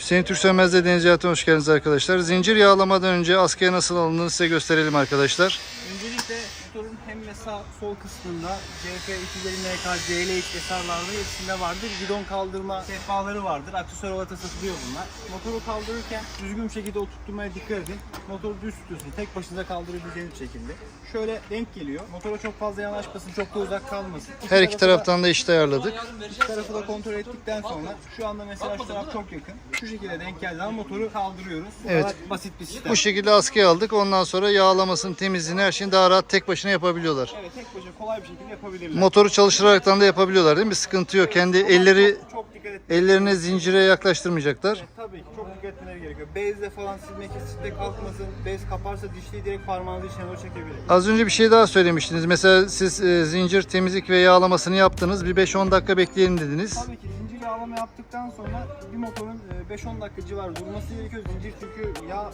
Hüseyin Türk Sönmez'de Deniz Hayatı'na hoş geldiniz arkadaşlar. Zincir yağlamadan önce askıya nasıl alındığını size gösterelim arkadaşlar. Öncelikle hem ve sağ sol kısmında CF 250 NK CLX SR'larda hepsinde vardır. Gidon kaldırma sehpaları vardır. Aksesuar olarak satılıyor bunlar. Motoru kaldırırken düzgün bir şekilde oturtmaya dikkat edin. Motoru düz tutuyorsun. Tek başınıza kaldırabileceğiniz şekilde. Şöyle denk geliyor. Motora çok fazla yanaşmasın, çok da uzak kalmasın. Her iki tarafı da- taraftan da işte ayarladık. İki tarafı da kontrol ettikten sonra şu anda mesela şu taraf çok yakın. Şu şekilde denk geldiği zaman motoru kaldırıyoruz. Bu Evet. basit bir sistem. Bu şekilde askıya aldık. Ondan sonra yağlamasını, temizliğini, her şeyini daha rahat tek başına yapabiliyorlar. Evet tek başına kolay bir şekilde yapabilirler. Motoru çalıştıraraktan da yapabiliyorlar değil mi? Bir sıkıntı yok. Kendi elleri çok dikkat et. ellerini zincire yaklaştırmayacaklar. Evet, tabii ki çok dikkat etmeleri gerekiyor. Bezle falan silme kesitte kalkmasın. Bez kaparsa dişliği direkt parmağınızı içine doğru çekebilir. Az önce bir şey daha söylemiştiniz. Mesela siz e, zincir temizlik ve yağlamasını yaptınız. Bir 5-10 dakika bekleyelim dediniz. Tabii ki yağlama yaptıktan sonra bir motorun e, 5-10 dakika civarı durması gerekiyor. Zincir çünkü yağ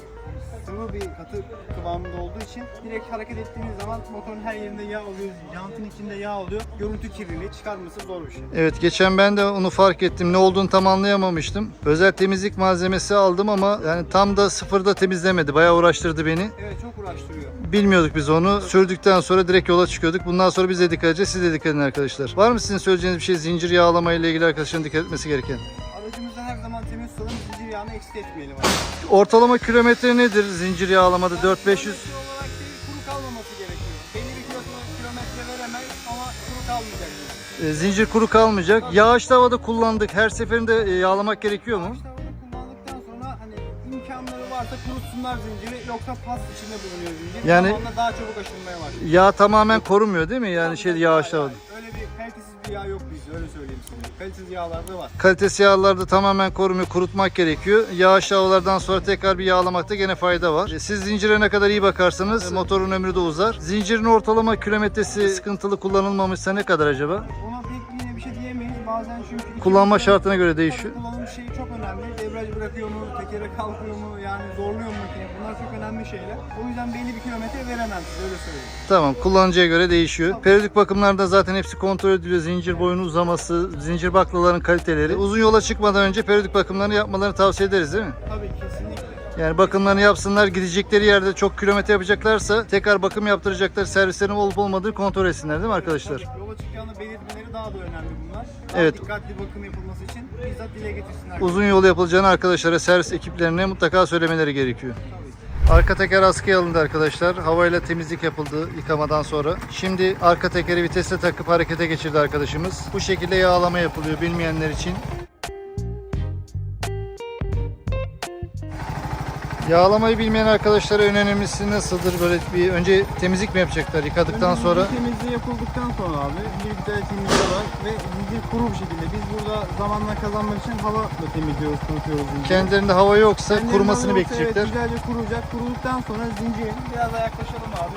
sıvı bir katı kıvamında olduğu için direkt hareket ettiğiniz zaman motorun her yerinde yağ oluyor. Jantın içinde yağ oluyor. Görüntü kirliliği çıkarması zor bir şey. Evet geçen ben de onu fark ettim. Ne olduğunu tam anlayamamıştım. Özel temizlik malzemesi aldım ama yani tam da sıfırda temizlemedi. Bayağı uğraştırdı beni. Evet çok uğraştırıyor. Bilmiyorduk biz onu. Sürdükten sonra direkt yola çıkıyorduk. Bundan sonra biz de dikkat edeceğiz. Siz de dikkat edin arkadaşlar. Var mı sizin söyleyeceğiniz bir şey zincir yağlama ile ilgili arkadaşların dikkat etmesi gereken? Aracımızda her zaman temiz tutalım. Zincir yağını eksik etmeyelim. Ortalama kilometre nedir zincir yağlamada 4-500? Kilometre olarak değil, kuru kalmaması gerekiyor. Belli bir kilo- kilometre veremeyiz ama kuru kalmayacak. E, zincir kuru kalmayacak. Yağışlı havada kullandık. Her seferinde e, yağlamak gerekiyor mu? İşte varsa kurutsunlar zinciri yoksa pas içinde bulunuyor zincir. Yani- Zamanla daha çabuk aşınmaya başlıyor. Yağ tamamen korumuyor değil mi? Yani şey yağışlı havada. Öyle bir kalitesiz bir yağ yok bizde öyle söyleyeyim size. Kalitesiz yağlar da var. Kalitesi yağlarda tamamen korumuyor, kurutmak gerekiyor. Yağışlı havalardan sonra tekrar bir yağlamakta gene fayda var. E, Siz zincire ne kadar iyi bakarsanız motorun ömrü de uzar. Zincirin ortalama kilometresi sıkıntılı kullanılmamışsa ne kadar acaba? Bazen çünkü Kullanma şartına göre Tabii değişiyor. Kullanım şeyi çok önemli. Debriyaj bırakıyor mu, tekere kalkıyor mu, yani zorluyor mu makine? Bunlar çok önemli şeyler. O yüzden belli bir kilometre veremem size öyle söyleyeyim. Tamam kullanıcıya göre değişiyor. Periyodik bakımlarda zaten hepsi kontrol ediliyor. Zincir boyunun uzaması, zincir baklaların kaliteleri. Uzun yola çıkmadan önce periyodik bakımlarını yapmalarını tavsiye ederiz değil mi? Tabii kesinlikle. Yani bakımlarını yapsınlar. Gidecekleri yerde çok kilometre yapacaklarsa tekrar bakım yaptıracaklar. Servislerin olup olmadığını kontrol etsinler değil mi arkadaşlar? Tabii, yola çıkacağını belirtmeleri daha da önemli bunlar. Daha Evet. dikkatli bakım yapılması için bizzat dile getirsinler. Uzun yol yapılacağını arkadaşlara, servis ekiplerine mutlaka söylemeleri gerekiyor. Tabii. Arka teker askıya alındı arkadaşlar. Havayla temizlik yapıldı yıkamadan sonra. Şimdi arka tekeri vitesle takıp harekete geçirdi arkadaşımız. Bu şekilde yağlama yapılıyor bilmeyenler için. Yağlamayı bilmeyen arkadaşlara önemlisi nasıldır? Böyle bir önce temizlik mi yapacaklar yıkadıktan Önce sonra? temizliği yapıldıktan sonra abi bir güzel temizliği var ve zincir kuru bir şekilde. Biz burada zamanla kazanmak için hava da temizliyoruz, kurutuyoruz zinciri. Kendilerinde hava yoksa Kendilerinde kurumasını hava yoksa bekleyecekler. Evet, güzelce kuruyacak. Kuruduktan sonra zincirin biraz daha yaklaşalım abi.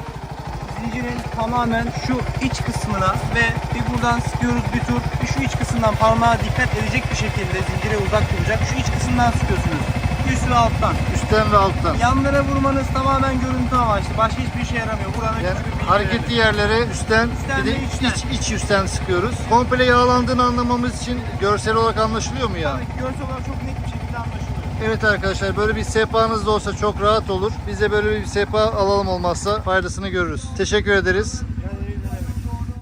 Zincirin tamamen şu iç kısmına ve bir buradan sıkıyoruz bir tur. Şu iç kısımdan parmağa dikkat edecek bir şekilde zincire uzak duracak. Şu iç kısımdan sıkıyorsunuz. Üst ve alttan. Üstten ve alttan. Yanlara vurmanız tamamen görüntü amaçlı. Başka hiçbir işe yaramıyor. Buranın Yani bir hareketli yerlere üstten, Üstten bir de içten. iç, iç üstten sıkıyoruz. Komple yağlandığını anlamamız için görsel olarak anlaşılıyor mu ya? Tabii görsel olarak çok net bir şekilde anlaşılıyor. Evet arkadaşlar böyle bir sehpanız da olsa çok rahat olur. Biz de böyle bir sehpa alalım olmazsa faydasını görürüz. Teşekkür ederiz.